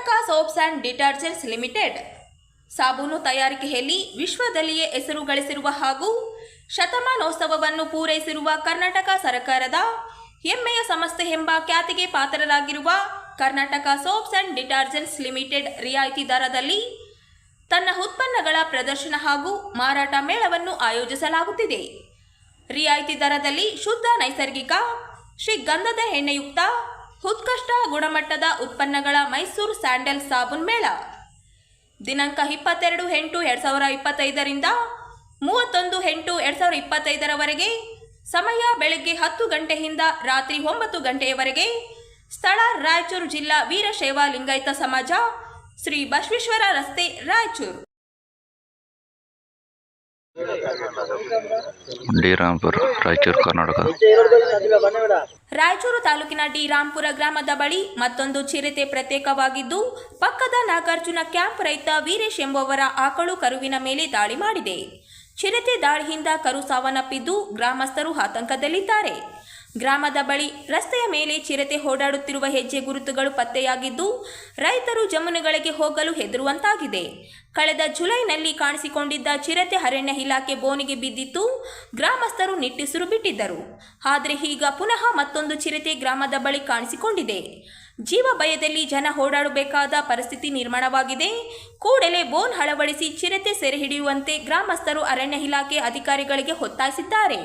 Karnataka soaps and detergents limited. ಸಾಬೂನು ತಯಾರಿಕೆಯಲ್ಲಿ ವಿಶ್ವದಲ್ಲಿಯೇ ಹೆಸರು ಗಳಿಸಿರುವ ಹಾಗೂ ಶತಮಾನೋತ್ಸವವನ್ನು ಪೂರೈಸಿರುವ ಕರ್ನಾಟಕ ಸರ್ಕಾರದ ಹೆಮ್ಮೆಯ ಸಂಸ್ಥೆ ಎಂಬ ಖ್ಯಾತಿಗೆ ಪಾತ್ರರಾಗಿರುವ Karnataka soaps and detergents limited ರಿಯಾಯಿತಿ ದರದಲ್ಲಿ ತನ್ನ ಉತ್ಪನ್ನಗಳ ಪ್ರದರ್ಶನ ಹಾಗೂ ಮಾರಾಟ ಮೇಳವನ್ನು ಆಯೋಜಿಸಲಾಗುತ್ತಿದೆ. ರಿಯಾಯಿತಿ ದರದಲ್ಲಿ ಶುದ್ಧ ನೈಸರ್ಗಿಕ, ಶ್ರೀ ಗಂಧದ ಎಣ್ಣೆಯುಕ್ತ ಉತ್ಕೃಷ್ಟ ಗುಣಮಟ್ಟದ ಉತ್ಪನ್ನಗಳ ಮೈಸೂರು ಸ್ಯಾಂಡಲ್ ಸಾಬೂನ್ ಮೇಳ. ದಿನಾಂಕ ಇಪ್ಪತ್ತೆರಡು ಎಂಟು ಎರಡು ಸಾವಿರ ಇಪ್ಪತ್ತೈದರಿಂದ ಮೂವತ್ತೊಂದು ಎಂಟು ಎರಡು ಸಾವಿರ ಇಪ್ಪತ್ತೈದರವರೆಗೆ ಸಮಯ ಬೆಳಗ್ಗೆ ಹತ್ತು ಗಂಟೆಯಿಂದ ರಾತ್ರಿ ಒಂಬತ್ತು ಗಂಟೆಯವರೆಗೆ ಸ್ಥಳ ರಾಯಚೂರು ಜಿಲ್ಲಾ ವೀರಶೈವ ಲಿಂಗಾಯತ ಸಮಾಜ ಶ್ರೀ ಬಸವೇಶ್ವರ ರಸ್ತೆ ರಾಯಚೂರು. ರಾಯಚೂರು ತಾಲೂಕಿನ ಡಿ ರಾಂಪುರ ಗ್ರಾಮದ ಬಳಿ ಮತ್ತೊಂದು ಚಿರತೆ ಪ್ರತ್ಯೇಕವಾಗಿದ್ದು, ಪಕ್ಕದ ನಾಗಾರ್ಜುನ ಕ್ಯಾಂಪ್ ರೈತ ವೀರೇಶ್ ಎಂಬುವರ ಆಕಳು ಕರುವಿನ ಮೇಲೆ ದಾಳಿ ಮಾಡಿದೆ. ಚಿರತೆ ದಾಳಿಯಿಂದ ಕರು ಸಾವನ್ನಪ್ಪಿದ್ದು ಗ್ರಾಮಸ್ಥರು ಆತಂಕದಲ್ಲಿದ್ದಾರೆ. ಗ್ರಾಮದ ಬಳಿ ರಸ್ತೆಯ ಮೇಲೆ ಚಿರತೆ ಓಡಾಡುತ್ತಿರುವ ಹೆಜ್ಜೆ ಗುರುತುಗಳು ಪತ್ತೆಯಾಗಿದ್ದು, ರೈತರು ಜಮೀನುಗಳಿಗೆ ಹೋಗಲು ಹೆದರುವಂತಾಗಿದೆ. ಕಳೆದ ಜುಲೈನಲ್ಲಿ ಕಾಣಿಸಿಕೊಂಡಿದ್ದ ಚಿರತೆ ಅರಣ್ಯ ಇಲಾಖೆ ಬೋನಿಗೆ ಬಿದ್ದಿತ್ತು ಗ್ರಾಮಸ್ಥರು ನಿಟ್ಟುಸಿರು ಬಿಟ್ಟಿದ್ದರು. ಆದರೆ ಈಗ ಪುನಃ ಮತ್ತೊಂದು ಚಿರತೆ ಗ್ರಾಮದ ಬಳಿ ಕಾಣಿಸಿಕೊಂಡಿದೆ. ಜೀವ ಭಯದಲ್ಲಿ ಜನ ಓಡಾಡಬೇಕಾದ ಪರಿಸ್ಥಿತಿ ನಿರ್ಮಾಣವಾಗಿದೆ. ಕೂಡಲೇ ಬೋನ್ ಅಳವಡಿಸಿ ಚಿರತೆ ಸೆರೆ ಹಿಡಿಯುವಂತೆ ಗ್ರಾಮಸ್ಥರು ಅರಣ್ಯ ಇಲಾಖೆ ಅಧಿಕಾರಿಗಳಿಗೆ ಒತ್ತಾಯಿಸಿದ್ದಾರೆ.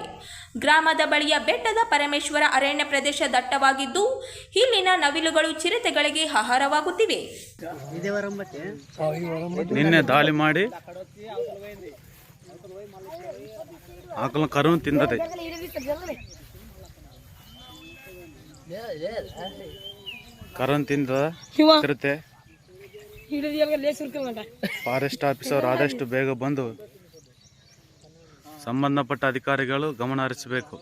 ಗ್ರಾಮದ ಬಳಿಯ ಬೆಟ್ಟದ ಪರಮೇಶ್ವರ ಅರಣ್ಯ ಪ್ರದೇಶ ದಟ್ಟವಾಗಿದ್ದು, ಇಲ್ಲಿನ ನವಿಲುಗಳು ಚಿರತೆಗಳಿಗೆ ಆಹಾರವಾಗುತ್ತಿವೆ. ನಿನ್ನೆ ದಾಳಿ ಮಾಡಿ ತಿಂದದೆ. ಕರನ್ ತಿಂದ ಇರುತ್ತೆ ಫಾರೆಸ್ಟ್ ಆಫೀಸರ್ ಆದಷ್ಟು ಬೇಗ ಬಂದು ಸಂಬಂಧಪಟ್ಟ ಅಧಿಕಾರಿಗಳು ಗಮನ ಹರಿಸಬೇಕು.